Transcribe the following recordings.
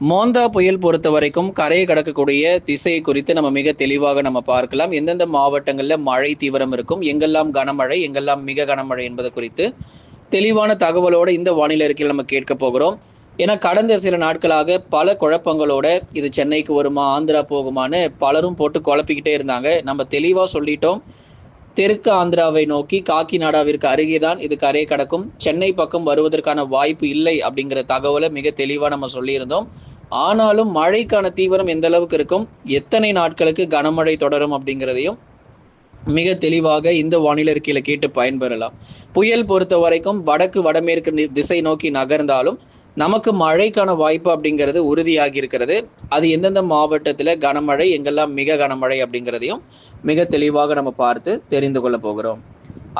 மோந்தா புயல் பொறுத்த வரைக்கும் கரையை கடக்கக்கூடிய திசையை குறித்து நம்ம மிக தெளிவாக நம்ம பார்க்கலாம். எந்தெந்த மாவட்டங்களில் மழை தீவிரம் இருக்கும் எங்கெல்லாம் கனமழை எங்கெல்லாம் மிக கனமழை என்பது குறித்து தெளிவான தகவலோடு இந்த வானிலை அறிக்கையில் நம்ம கேட்க போகிறோம். ஏன்னா கடந்த சில நாட்களாக பல குழப்பங்களோட இது சென்னைக்கு வருமா ஆந்திரா போகுமான்னு பலரும் போட்டு குழப்பிக்கிட்டே இருந்தாங்க. நம்ம தெளிவாக சொல்லிட்டோம். தெற்கு ஆந்திராவை நோக்கி காக்கிநாடாவிற்கு அருகே தான் இது கரை கடக்கும். சென்னை பக்கம் வருவதற்கான வாய்ப்பு இல்லை அப்படிங்கிற தகவலை மிக தெளிவாக நம்ம சொல்லியிருந்தோம். ஆனாலும் மழைக்கான தீவிரம் எந்த அளவுக்கு இருக்கும்? எத்தனை நாட்களுக்கு கனமழை தொடரும் அப்படிங்கிறதையும் மிக தெளிவாக இந்த வானிலை கீழே கேட்டு பயன்பெறலாம். புயல் பொறுத்த வரைக்கும் வடக்கு வடமேற்கு நி- திசை நோக்கி நகர்ந்தாலும் நமக்கு மழைக்கான வாய்ப்பு அப்படிங்கிறது உறுதியாகி இருக்கிறது. அது எந்தெந்த மாவட்டத்தில் கனமழை எங்கெல்லாம் மிக கனமழை அப்படிங்கிறதையும் மிக தெளிவாக நம்ம பார்த்து தெரிந்து கொள்ள போகிறோம்.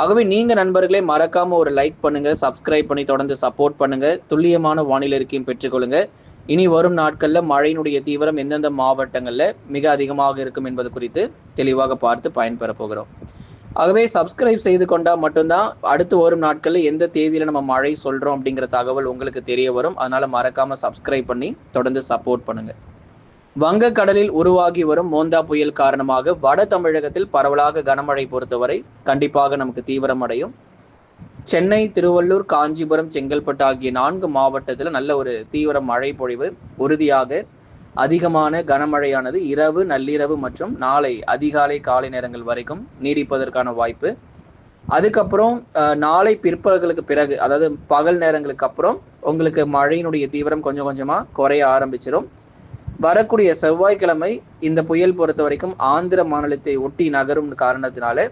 ஆகவே நீங்கள் நண்பர்களே மறக்காம ஒரு லைக் பண்ணுங்க சப்ஸ்கிரைப் பண்ணி தொடர்ந்து சப்போர்ட் பண்ணுங்க துல்லியமான வானிலை இருக்கையும் பெற்றுக்கொள்ளுங்க இனி வரும் நாட்களில் மழையினுடைய தீவிரம் எந்தெந்த மாவட்டங்களில் மிக அதிகமாக இருக்கும் என்பது குறித்து தெளிவாக பார்த்து பயன்பெற போகிறோம். ஆகவே சப்ஸ்கிரைப் செய்து கொண்டால் மட்டும்தான் அடுத்து வரும் நாட்களில் எந்த தேதியில் நம்ம மழை சொல்கிறோம் அப்படிங்கிற தகவல் உங்களுக்கு தெரிய வரும். அதனால் மறக்காமல் சப்ஸ்கிரைப் பண்ணி தொடர்ந்து சப்போர்ட் பண்ணுங்கள் வங்கக்கடலில் உருவாகி வரும் மோந்தா புயல் காரணமாக வட தமிழகத்தில் பரவலாக கனமழை பொறுத்தவரை கண்டிப்பாக நமக்கு தீவிரம் அடையும். சென்னை திருவள்ளூர் காஞ்சிபுரம் செங்கல்பட்டு ஆகிய நான்கு மாவட்டத்தில் நல்ல ஒரு தீவிர மழை பொழிவு உறுதியாக அதிகமான கனமழையானது இரவு நள்ளிரவு மற்றும் நாளை அதிகாலை காலை நேரங்கள் வரைக்கும் நீடிப்பதற்கான வாய்ப்பு. அதுக்கப்புறம் நாளை பிற்பகலுக்கு பிறகு அதாவது பகல் நேரங்களுக்கு அப்புறம் உங்களுக்கு மழையினுடைய தீவிரம் கொஞ்சம் கொஞ்சமாக குறைய ஆரம்பிச்சிடும் வரக்கூடிய செவ்வாய்க்கிழமை இந்த புயல் பொறுத்த வரைக்கும் ஆந்திர மாநிலத்தை ஒட்டி நகரும் காரணத்தினால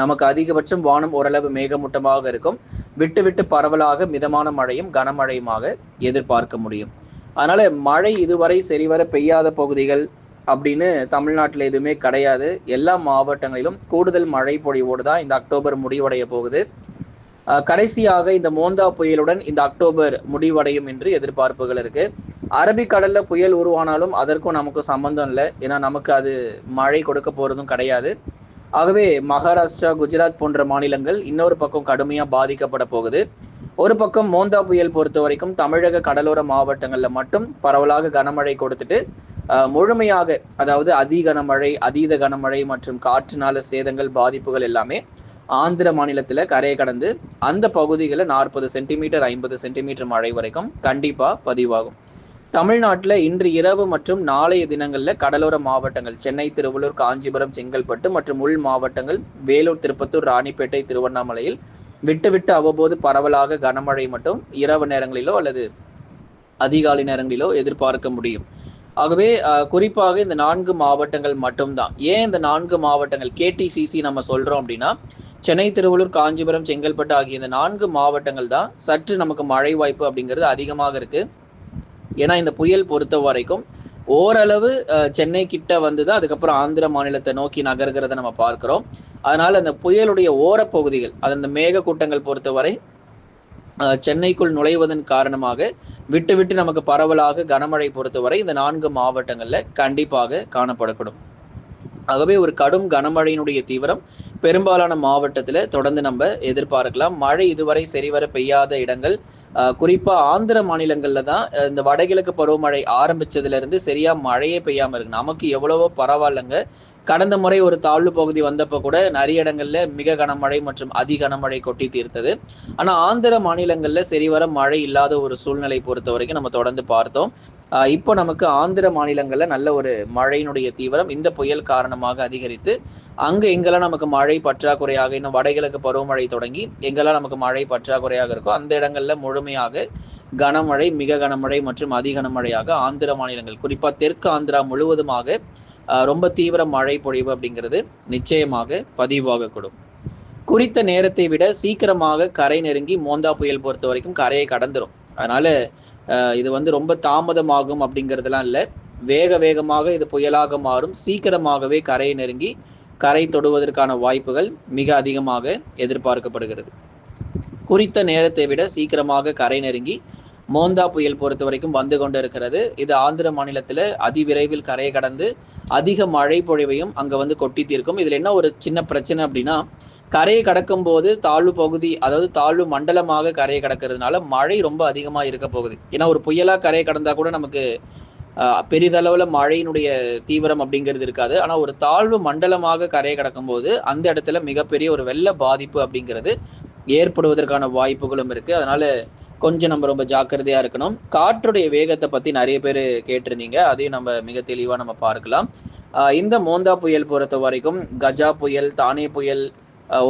நமக்கு அதிகபட்சம் வானம் ஓரளவு மேகமூட்டமாக இருக்கும். விட்டு விட்டு பரவலாக மிதமான மழையும் கனமழையுமாக எதிர்பார்க்க முடியும். அதனால மழை இதுவரை சரிவர பெய்யாத பகுதிகள் அப்படின்னு தமிழ்நாட்டில் எதுவுமே கிடையாது. எல்லா மாவட்டங்களிலும் கூடுதல் மழை பொழிவோடு தான் இந்த அக்டோபர் முடிவடைய போகுது. கடைசியாக இந்த மோந்தா புயலுடன் இந்த அக்டோபர் முடிவடையும் என்று எதிர்பார்ப்புகள் இருக்கு. அரபிக்கடல்ல புயல் உருவானாலும் அதற்கும் நமக்கு சம்பந்தம் இல்லை. ஏன்னா நமக்கு அது மழை கொடுக்க போறதும் கிடையாது. ஆகவே மகாராஷ்டிரா குஜராத் போன்ற மாநிலங்கள் இன்னொரு பக்கம் கடுமையாக பாதிக்கப்பட போகுது. ஒரு பக்கம் மோந்தா புயல் பொறுத்த வரைக்கும் தமிழக கடலோர மாவட்டங்களில் மட்டும் பரவலாக கனமழை கொடுத்துட்டு முழுமையாக அதாவது அதி கனமழை அதீத கனமழை மற்றும் காற்றுனால சேதங்கள் பாதிப்புகள் எல்லாமே ஆந்திர மாநிலத்தில் கரையை கடந்து அந்த பகுதிகளில் நாற்பது சென்டிமீட்டர் ஐம்பது சென்டிமீட்டர் மழை வரைக்கும் கண்டிப்பாக பதிவாகும். தமிழ்நாட்டில் இன்று இரவு மற்றும் நாளைய தினங்களில் கடலோர மாவட்டங்கள் சென்னை திருவள்ளூர் காஞ்சிபுரம் செங்கல்பட்டு மற்றும் உள் மாவட்டங்கள் வேலூர் திருப்பத்தூர் ராணிப்பேட்டை திருவண்ணாமலையில் விட்டு விட்டு அவ்வப்போது பரவலாக கனமழை மட்டும் இரவு நேரங்களிலோ அல்லது அதிகாலை நேரங்களிலோ எதிர்பார்க்க முடியும். ஆகவே குறிப்பாக இந்த நான்கு மாவட்டங்கள் மட்டும்தான். ஏன் இந்த நான்கு மாவட்டங்கள்? கேடிசிசி நம்ம சொல்றோம் அப்படின்னா சென்னை திருவள்ளூர் காஞ்சிபுரம் செங்கல்பட்டு ஆகிய இந்த நான்கு மாவட்டங்கள் தான் சற்று நமக்கு மழை வாய்ப்பு அப்படிங்கிறது அதிகமாக இருக்கு. ஏன்னா இந்த புயல் பொறுத்த வரைக்கும் ஓரளவு சென்னை கிட்ட வந்து தான் அதுக்கப்புறம் ஆந்திர மாநிலத்தை நோக்கி நகர்கிறத நம்ம பார்க்கிறோம். அதனால் அந்த புயலுடைய ஓரப்பகுதிகள் அது அந்த மேகக்கூட்டங்கள் பொறுத்தவரை சென்னைக்குள் நுழைவதன் காரணமாக விட்டு விட்டு நமக்கு பரவலாக கனமழை பொறுத்தவரை இந்த நான்கு மாவட்டங்களில் கண்டிப்பாக காணப்படக்கூடும். ஆகவே ஒரு கடும் கனமழையினுடைய தீவிரம் பெரும்பாலான மாவட்டத்தில் தொடர்ந்து நம்ம எதிர்பார்க்கலாம். மழை இதுவரை சரிவர பெய்யாத இடங்கள் குறிப்பாக ஆந்திர மாநிலங்களில் தான் இந்த வடகிழக்கு பருவமழை ஆரம்பித்ததுலேருந்து சரியாக மழையே பெய்யாமல் இருக்கு. நமக்கு எவ்வளவோ பரவாயில்லைங்க. கடந்த முறை ஒரு தாழ்வு பகுதி வந்தப்ப கூட நிறைய இடங்கள்ல மிக கனமழை மற்றும் அதி கனமழை கொட்டி தீர்த்தது. ஆனா ஆந்திர மாநிலங்கள்ல சரிவர மழை இல்லாத ஒரு சூழ்நிலை பொறுத்த வரைக்கும் நம்ம தொடர்ந்து பார்த்தோம். இப்போ நமக்கு ஆந்திர மாநிலங்கள்ல நல்ல ஒரு மழையினுடைய தீவிரம் இந்த புயல் காரணமாக அதிகரித்து அங்கே எங்கெல்லாம் நமக்கு மழை பற்றாக்குறையாக இன்னும் வடகிழக்கு பருவமழை தொடங்கி எங்கெல்லாம் நமக்கு மழை பற்றாக்குறையாக இருக்கோ அந்த இடங்கள்ல முழுமையாக கனமழை மிக கனமழை மற்றும் அதி கனமழையாக ஆந்திர மாநிலங்கள் குறிப்பாக தெற்கு ஆந்திரா முழுவதுமாக ரொம்ப தீவிர மழை பொழிவு அப்படிங்கிறது நிச்சயமாக பதிவாகக்கூடும். குறித்த நேரத்தை விட சீக்கிரமாக கரை நெருங்கி மோந்தா புயல் பொறுத்த வரைக்கும் கரையை கடந்துடும் அதனால இது வந்து ரொம்ப தாமதமாகும் அப்படிங்கிறதுலாம் இல்லை. வேக வேகமாக இது புயலாக மாறும். சீக்கிரமாகவே கரையை நெருங்கி கரை தொடுவதற்கான வாய்ப்புகள் மிக அதிகமாக எதிர்பார்க்கப்படுகிறது. குறித்த நேரத்தை விட சீக்கிரமாக கரை நெருங்கி மோந்தா புயல் பொறுத்த வரைக்கும் வந்து கொண்டிருக்கிறது. இது ஆந்திர மாநிலத்தில் அதிவிரைவில் கரையை கடந்து அதிக மழை பொழிவையும் அங்கே வந்து கொட்டி தீர்க்கும். இதில் என்ன ஒரு சின்ன பிரச்சனை அப்படின்னா கரையை கடக்கும் போது தாழ்வு பகுதி அதாவது தாழ்வு மண்டலமாக கரையை கடக்கிறதுனால மழை ரொம்ப அதிகமாக இருக்க போகுது. ஏன்னா ஒரு புயலாக கரையை கடந்தால் கூட நமக்கு பெரிதளவில் மழையினுடைய தீவிரம் அப்படிங்கிறது இருக்காது. ஆனால் ஒரு தாழ்வு மண்டலமாக கரையை கடக்கும்போது அந்த இடத்துல மிகப்பெரிய ஒரு வெள்ள பாதிப்பு அப்படிங்கிறது ஏற்படுவதற்கான வாய்ப்புகளும் இருக்குது அதனால் கொஞ்சம் நம்ம ரொம்ப ஜாக்கிரதையா இருக்கணும். காற்றுடைய வேகத்தை பத்தி நிறைய பேர் கேட்டிருந்தீங்க. அதையும் நம்ம மிக தெளிவா நம்ம பார்க்கலாம். இந்த மோந்தா புயல் பொறுத்த வரைக்கும் கஜா புயல் தானே புயல்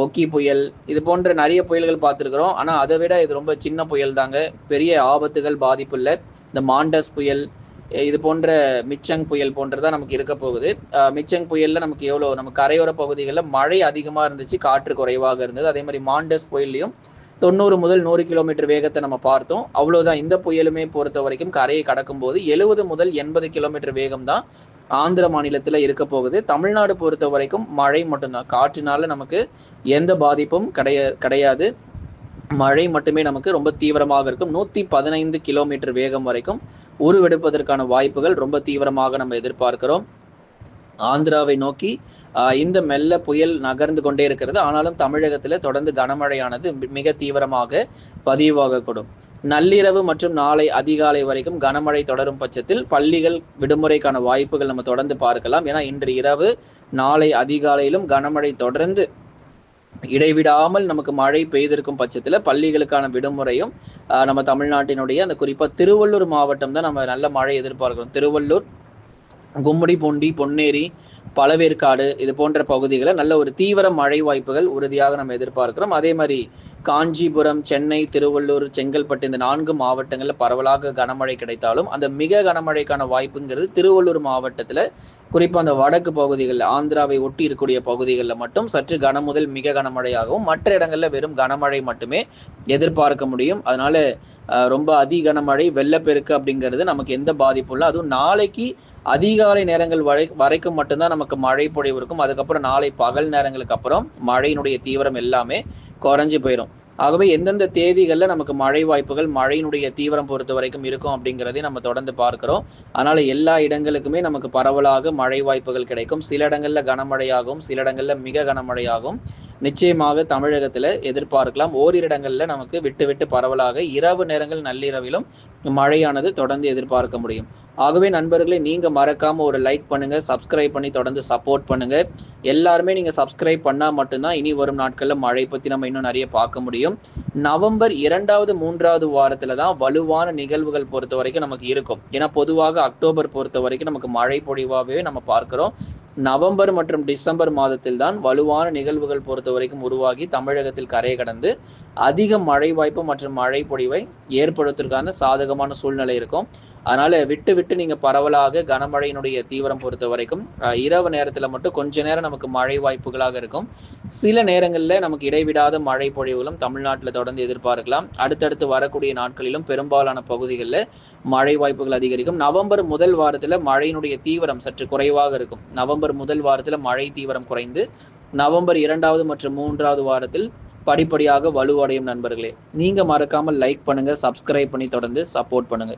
ஒக்கி புயல் இது போன்ற நிறைய புயல்கள் பார்த்துருக்குறோம். ஆனால் அதை விட இது ரொம்ப சின்ன புயல் தாங்க. பெரிய ஆபத்துகள் பாதிப்பு இல்லை. இந்த மாண்டஸ் புயல் இது போன்ற மிச்சங் புயல் போன்றதான் நமக்கு இருக்க போகுது. மிச்சங் புயலில் நமக்கு எவ்வளோ நம்ம கரையோர பகுதிகளில் மழை அதிகமாக இருந்துச்சு காற்று குறைவாக இருந்தது. அதே மாதிரி மாண்டஸ் புயல்லையும் தொண்ணூறு முதல் நூறு கிலோமீட்டர் வேகத்தை நம்ம பார்த்தோம். அவ்வளோதான் இந்த புயலுமே பொறுத்த வரைக்கும் கரையை கடக்கும் போது எழுபது முதல் எண்பது கிலோமீட்டர் வேகம் தான் ஆந்திர மாநிலத்தில் இருக்க போகுது. தமிழ்நாடு பொறுத்த வரைக்கும் மழை மட்டும்தான். காற்றினால நமக்கு எந்த பாதிப்பும் கிடையா கிடையாது. மழை மட்டுமே நமக்கு ரொம்ப தீவிரமாக இருக்கும். நூற்றி பதினைந்து கிலோமீட்டர் வேகம் வரைக்கும் உருவெடுப்பதற்கான வாய்ப்புகள் ரொம்ப தீவிரமாக நம்ம எதிர்பார்க்கிறோம். ஆந்திராவை நோக்கி இந்த மெல்ல புயல் நகர்ந்து கொண்டே இருக்கிறது. ஆனாலும் தமிழகத்தில் தொடர்ந்து கனமழையானது மி- மிக தீவிரமாக பதிவாகக்கூடும். நள்ளிரவு மற்றும் நாளை அதிகாலை வரைக்கும் கனமழை தொடரும் பட்சத்தில் பள்ளிகள் விடுமுறைக்கான வாய்ப்புகள் நம்ம தொடர்ந்து பார்க்கலாம். ஏன்னா இன்று இரவு நாளை அதிகாலையிலும் கனமழை தொடர்ந்து இடைவிடாமல் நமக்கு மழை பெய்திருக்கும் பட்சத்தில் பள்ளிகளுக்கான விடுமுறையும் நம்ம தமிழ்நாட்டினுடைய அந்த குறிப்பாக திருவள்ளூர் மாவட்டம் தான் நம்ம நல்ல மழை எதிர்பார்க்கிறோம். திருவள்ளூர் கும்மிடிப்பூண்டி பொன்னேரி பழவேற்காடு இது போன்ற பகுதிகளில் நல்ல ஒரு தீவிர மழை வாய்ப்புகள் உறுதியாக நம்ம எதிர்பார்க்கிறோம். அதே மாதிரி காஞ்சிபுரம் சென்னை திருவள்ளூர் செங்கல்பட்டு இந்த நான்கு மாவட்டங்களில் பரவலாக கனமழை கிடைத்தாலும் அந்த மிக கனமழைக்கான வாய்ப்புங்கிறது திருவள்ளூர் மாவட்டத்தில் குறிப்பாக அந்த வடக்கு பகுதிகளில் ஆந்திராவை ஒட்டி இருக்கக்கூடிய பகுதிகளில் மட்டும் சற்று கன முதல் மிக கனமழையாகவும் மற்ற இடங்களில் வெறும் கனமழை மட்டுமே எதிர்பார்க்க முடியும். அதனால ரொம்ப அதி கனமழை வெள்ளப்பெருக்கு அப்படிங்கிறது நமக்கு எந்த பாதிப்பும் இல்லை. அதுவும் நாளைக்கு அதிகாலை நேரங்கள் வரை வரைக்கும் மட்டும்தான் நமக்கு மழை பொழிவு இருக்கும். அதுக்கப்புறம் நாளை பகல் நேரங்களுக்கு அப்புறம் மழையினுடைய தீவிரம் எல்லாமே குறைஞ்சு போயிடும் ஆகவே எந்தெந்த தேதிகளில் நமக்கு மழை வாய்ப்புகள் மழையினுடைய தீவிரம் பொறுத்த வரைக்கும் இருக்கும் அப்படிங்கிறதையும் நம்ம தொடர்ந்து பார்க்கிறோம். அதனால எல்லா இடங்களுக்குமே நமக்கு பரவலாக மழை வாய்ப்புகள் கிடைக்கும். சில இடங்கள்ல கனமழையாகவும் சில இடங்களில் மிக கனமழையாகும். நிச்சயமாக தமிழகத்தில் எதிர்பார்க்கலாம். ஓரிரு நமக்கு விட்டு விட்டு பரவலாக இரவு நேரங்கள் நள்ளிரவிலும் மழையானது தொடர்ந்து எதிர்பார்க்க முடியும். ஆகவே நண்பர்களே நீங்கள் மறக்காமல் ஒரு லைக் பண்ணுங்கள் சப்ஸ்கிரைப் பண்ணி தொடர்ந்து சப்போர்ட் பண்ணுங்கள் எல்லாருமே நீங்கள் சப்ஸ்கிரைப் பண்ணால் மட்டும்தான் இனி வரும் நாட்களில் மழை பற்றி நம்ம இன்னும் நிறைய பார்க்க முடியும். நவம்பர் இரண்டாவது மூன்றாவது வாரத்தில் தான் வலுவான நிகழ்வுகள் பொறுத்த வரைக்கும் நமக்கு இருக்கும். ஏன்னா பொதுவாக அக்டோபர் பொறுத்த வரைக்கும் நமக்கு மழை பொழிவாகவே நம்ம பார்க்குறோம். நவம்பர் மற்றும் டிசம்பர் மாதத்தில் தான் வலுவான நிகழ்வுகள் பொறுத்த வரைக்கும் உருவாகி தமிழகத்தில் கரையை கடந்து அதிக மழை வாய்ப்பு மற்றும் மழை பொழிவை ஏற்படுத்துவதற்கான சாதகமான சூழ்நிலை இருக்கும். அதனால விட்டு விட்டு நீங்க பரவலாக கனமழையினுடைய தீவிரம் பொறுத்த வரைக்கும் இரவு நேரத்துல மட்டும் கொஞ்ச நேரம் நமக்கு மழை வாய்ப்புகளாக இருக்கும். சில நேரங்களில் நமக்கு இடைவிடாத மழை பொழிவுகளும் தமிழ்நாட்டில் தொடர்ந்து எதிர்பார்க்கலாம். அடுத்தடுத்து வரக்கூடிய நாட்களிலும் பெரும்பாலான பகுதிகளில் மழை வாய்ப்புகள் அதிகரிக்கும். நவம்பர் முதல் வாரத்தில் மழையினுடைய தீவிரம் சற்று குறைவாக இருக்கும். நவம்பர் முதல் வாரத்தில் மழை தீவிரம் குறைந்து நவம்பர் இரண்டாவது மற்றும் மூன்றாவது வாரத்தில் படிப்படியாக வலுவடையும் நண்பர்களே. நீங்க மறக்காமல் லைக் பண்ணுங்க சப்ஸ்கிரைப் பண்ணி தொடர்ந்து சப்போர்ட் பண்ணுங்க.